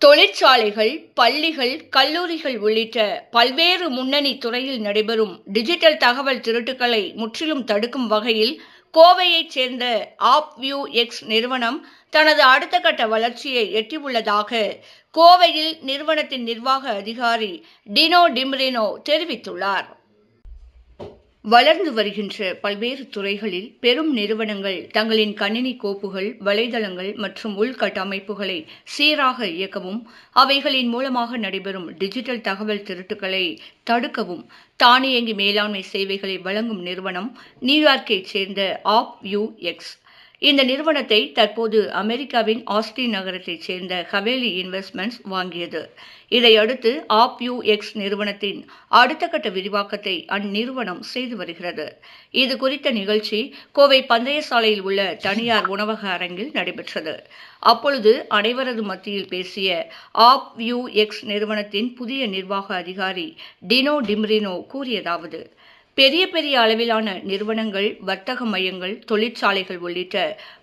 தொழிற்சாலைகள் பள்ளிகள் கல்லூரிகள் உள்ளிட்ட பல்வேறு முன்னணி துறையில் நடைபெறும் டிஜிட்டல் தகவல் திருட்டுக்களை முற்றிலும் தடுக்கும் வகையில் கோவையைச் சேர்ந்த ஆப் வியூ எக்ஸ் நிறுவனம் தனது அடுத்த கட்ட வளர்ச்சியை எட்டியுள்ளதாக கோவையில் நிறுவனத்தின் நிர்வாக அதிகாரி டினோ டிம்ரினோ தெரிவித்துள்ளார். வளர்ந்து வருகின்ற பல்வேறு துறைகளில் பெரும் நிறுவனங்கள் தங்களின் கணினி கோப்புகள் வலைதளங்கள் மற்றும் உள்கட்டமைப்புகளை சீராக இயக்கவும் அவைகளின் மூலமாக நடைபெறும் டிஜிட்டல் தகவல் திருட்டுக்களை தடுக்கவும் தானியங்கி மேலாண்மை சேவைகளை வழங்கும் நிறுவனம் நியூயார்க்கைச் சேர்ந்த ஆப் யூ எக்ஸ். இந்த நிறுவனத்தை தற்போது அமெரிக்காவின் ஆஸ்டின் நகரத்தைச் சேர்ந்த ஹவேலி இன்வெஸ்ட்மெண்ட்ஸ் வாங்கியது. இதையடுத்து ஆப் யூ எக்ஸ் நிறுவனத்தின் அடுத்த கட்ட விரிவாக்கத்தை அந்நிறுவனம் செய்து வருகிறது. இது குறித்த நிகழ்ச்சி கோவை பந்தய சாலையில் உள்ள தனியார் உணவக அரங்கில் நடைபெற்றது. அப்பொழுது அனைவரது மத்தியில் பேசிய ஆப் யூ எக்ஸ் நிறுவனத்தின் புதிய நிர்வாக அதிகாரி டினோ டிம்ரினோ கூறியதாவது பெரிய பெரிய அளவிலான நிறுவனங்கள் வர்த்தக மையங்கள் தொழிற்சாலைகள் உள்ளிட்ட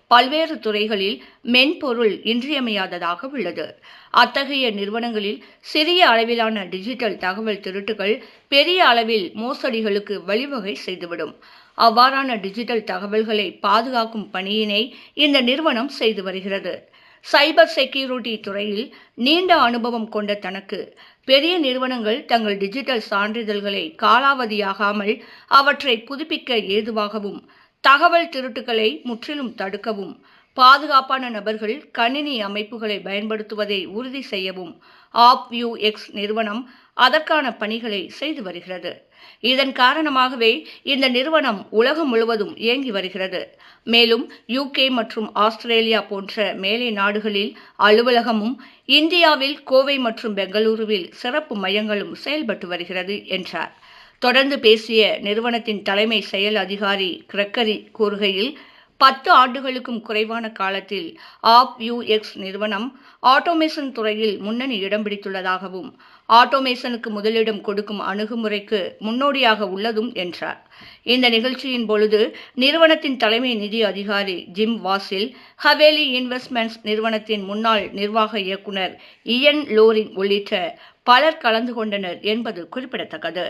பல்வேறு துறைகளில் மென்பொருள் இன்றியமையாததாக உள்ளது. அத்தகைய நிறுவனங்களில் சிறிய அளவிலான டிஜிட்டல் தகவல் திருட்டுகள் பெரிய அளவில் மோசடிகளுக்கு வழிவகை செய்துவிடும். அவ்வாறான டிஜிட்டல் தகவல்களை பாதுகாக்கும் பணியினை இந்த நிறுவனம் செய்து வருகிறது. சைபர் செக்யூரிட்டி துறையில் நீண்ட அனுபவம் கொண்ட தனக்கு பெரிய நிறுவனங்கள் தங்கள் டிஜிட்டல் சான்றிதழ்களை காலாவதியாகாமல் அவற்றை புதுப்பிக்க ஏதுவாகவும் தகவல் திருட்டுகளை முற்றிலும் தடுக்கவும் பாதுகாப்பான நபர்கள் கணினி அமைப்புகளை பயன்படுத்துவதை உறுதி செய்யவும் ஆப் யூ எக்ஸ் நிறுவனம் அதற்கான பணிகளை செய்து வருகிறது. இதன் காரணமாகவே இந்த நிறுவனம் உலகம் முழுவதும் இயங்கி வருகிறது. மேலும் யூகே மற்றும் ஆஸ்திரேலியா போன்ற மேலை நாடுகளில் அலுவலகமும் இந்தியாவில் கோவை மற்றும் பெங்களூருவில் சிறப்பு மையங்களும் செயல்பட்டு வருகிறது என்றார். தொடர்ந்து பேசிய நிறுவனத்தின் தலைமை செயல் அதிகாரி கிரக்கரி கூறுகையில் பத்து ஆண்டுகளுக்கும் குறைவான காலத்தில் ஆப் யூஎக்ஸ் நிறுவனம் ஆட்டோமேஷன் துறையில் முன்னணி இடம் பிடித்துள்ளதாகவும் ஆட்டோமேஷனுக்கு முதலிடம் கொடுக்கும் அணுகுமுறைக்கு முன்னோடியாக உள்ளதும் என்றார். இந்த நிகழ்ச்சியின் பொழுது நிறுவனத்தின் தலைமை நிதி அதிகாரி ஜிம் வாசில் ஹவேலி இன்வெஸ்ட்மெண்ட்ஸ் நிறுவனத்தின் முன்னாள் நிர்வாக இயக்குனர் இயன் லோரின் உள்ளிட்ட பலர் கலந்து கொண்டனர் என்பது குறிப்பிடத்தக்கது.